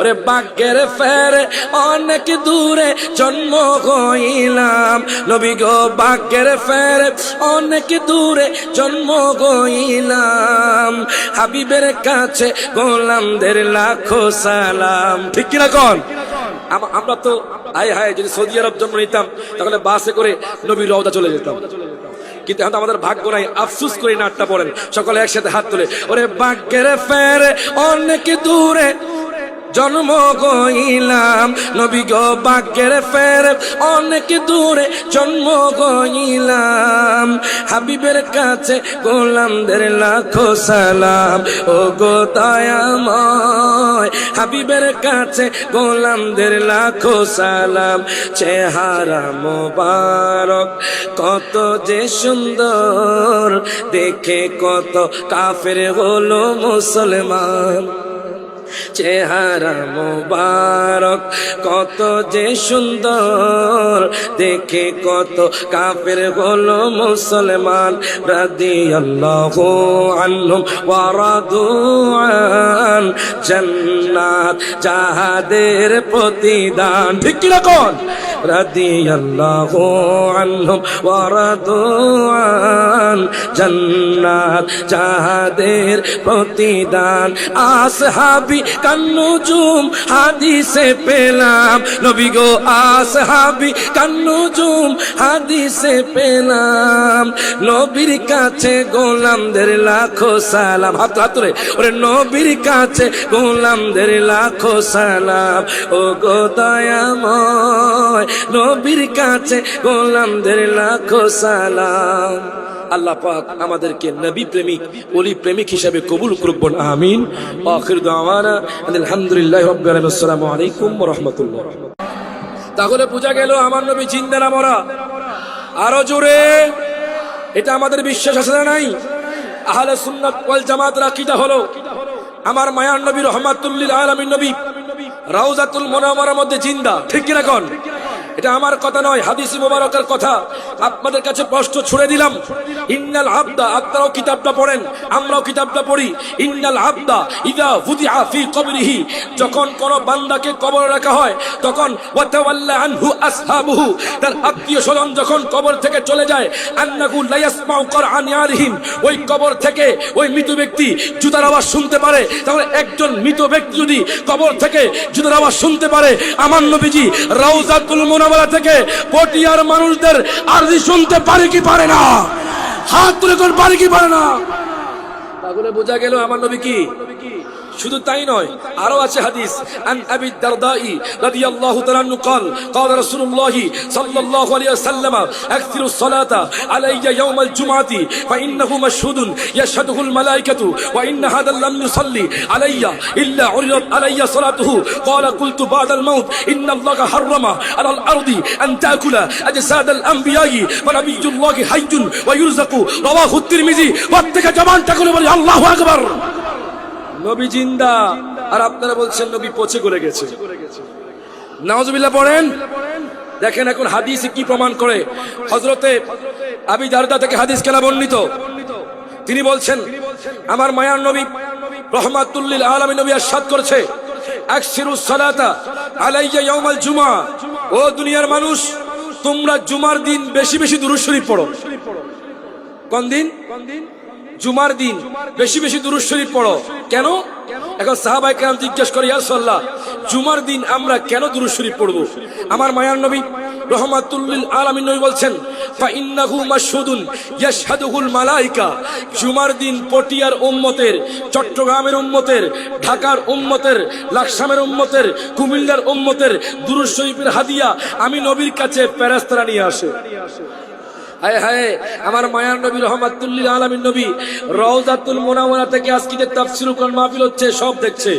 ওরে বাগ্যের ফেরে অনেক দূরে জন্ম হইলাম। নবী গো বাগ্যের ফেরে অনেক দূরে জন্ম হইলাম। হাবিবের কাছে গোলামদের লাখো সালাম। ঠিক কিনা কন? আমরা তো আয় হায় যদি সৌদি আরব জন্ম নিতাম তাহলে বাসে করে নবী রওদা চলে যেতাম। কিন্তু এখন আমাদের ভাগ্য নাই আফসুস করে নাটটা পড়েন। সকলে একসাথে হাত তুলে। ওরে বাগ্যের ফেরে অনেক দূরে জন্ম গইলাম। নবী গো বাগ্যের ফের অনেক দূরে জন্ম গইলাম। হাবিবের কাছে গোলামদের লাখো সালাম। ও গো দয়াময়, হাবিবের কাছে গোলামদের লাখো সালাম। চেহারা মোবারক, কত যে সুন্দর। দেখে কত কাফের হলো মুসলমান। চেহারা মোবারক, কত যে সুন্দর। দেখে কত কাপের হলো মুসলমান। রাদি আল্লাহ আল্লুম ওয়ারাদুয়ান যাহাদের প্রতিদান। ঠিক কি রকম রাদি আল্লাহ আল্লুম ওয়ারাদুয়ান জান্নাত, যাহাদের প্রতিদান আসহাবি কান্নুজুম, হাদিসে পেলাম। নবী গো, আসহাবি কান্নুজুম, হাদিসে পেলাম। নবীর কাছে গোলামদের লাখো সালাম। হাত হাত ওরে নবীর কাছে গোলামদের লাখো সালাম। ও গো দয়াময় নবীর কাছে গোলামদের লাখো সালাম। আল্লাহ পাক আমাদেরকে নবী প্রেমিক, ওলি প্রেমিক হিসাবে কবুল করুন আমিন। আখির দাওয়ানা আলহামদুলিল্লাহ রাব্বিল আলামিন, আসসালামু আলাইকুম ওয়া রাহমাতুল্লাহ। তাহলে পূজা গেল আমার নবী জিন্দা না মরা। আরও জোরে। এটা আমাদের বিশ্বাস আছে না নাই? আহলে সুন্নাত ওয়াল জামাত রাকিদা হলো? আমার মায়ার নবী রহমাতুল্লিল আলামিন নবী, রাউজাতুল মুনাওয়ারার মধ্যে জিন্দা, ঠিক কিনা কোন? এটা আমার কথা নয়, হাদিসি মোবারকের কথা। আপনাদের কাছে প্রশ্ন ছুড়ে দিলাম। ইন্নাল আবদা, আপনারাও কিতাবটা পড়েন, আমরাও কিতাবটা পড়ি। ইন্নাল আবদা ইদা হুদিআ ফি কবরিহি। যখন কোন বান্দাকে কবর রাখা হয়, তখন ওয়াতাওয়াল্লা আনহু আসহাবুহু। তার আত্মীয় স্বজন যখন কবর থেকে চলে যায়, আন্নাহু লা ইয়াসমাউ কুরআন ইয়ারিহিম। ওই কবর থেকে ওই মৃত ব্যক্তি জুতার আওয়াজ শুনতে পারে। তাহলে একজন মৃত ব্যক্তি যদি কবর থেকে জুতার আওয়াজ শুনতে পারে, আমার নবীজি রাউজাতুল মুনাওয়ারা থেকে পটিয়ার মানুষদের আরজি শুনতে পারে কি পারে না? হাত তুলে পারে কি পারে না? তাহলে বোঝা গেল আমার নবী কি? শুধু তাই নয় আরো আছে হাদিস আন আবি দারদাই রাদিয়াল্লাহু তাআলা আনহু قال قال رسول الله صلى الله عليه وسلم اكثروا الصلاه علي يوم الجمعه فانه مشهود يشهده الملائكه وان هذا لم يصلي علي الا عرضت علي صلاته قال قلت بعد الموت ان الله حرم على الارض ان تاكل اجساد الانبياء ونبي الله حي ويرزق رواه الترمذي প্রত্যেকে জবানটা করে বলি আল্লাহু আকবার নবী জিন্দা। আর আপনারা বলছেন নবী পচে করে গেছে। নাওজুবিল্লাহ পড়েন। দেখেন এখন হাদিসে কি প্রমাণ করে। হজরতে আবি দারদা থেকে হাদিস কেনা বর্ণিত। তিনি বলছেন, আমার মায়ার নবী রহমাতুল্লিল আলমী নবী আসাদ করছে। জুমা। ও দুনিয়ার মানুষ, তোমরা জুমার দিন বেশি বেশি দুরূদ শরীফ পড়ো। কোন দিন? জুমার দিন, বেশি বেশি দুরুদ শরীফ পড়ো। কেন? এখন সাহাবাই কেরাম জিজ্ঞেস করে ইয়ারসাল্লাহ জুমার দিন আমরা কেন দুরুদ শরীফ পড়ব? আমার মায়ার নবী রহমাতুল্লিল আলামিন নবী বলছেন ফাইন্নাহু মাশহুদুন ইয়াশহাদুহুল মালাইকা। জুমার দিন পটিয়ার উম্মতের, চট্টগ্রামের উম্মতের, ঢাকার উম্মতের, লাকসামের উম্মতের, কুমিল্লার উম্মতের দুরুদ শরীফের হাদিয়া আমি নবীর কাছে ফেরেশতারা নিয়ে আসে। হায় হায়, আমার মায়ার নবী, রহমাতুল্লিল আলমীর নবী, রওজাতুল মোনামোনা থেকে আজকে তাফসিরুল কোরআন মাহফিল হচ্ছে, সব দেখছে।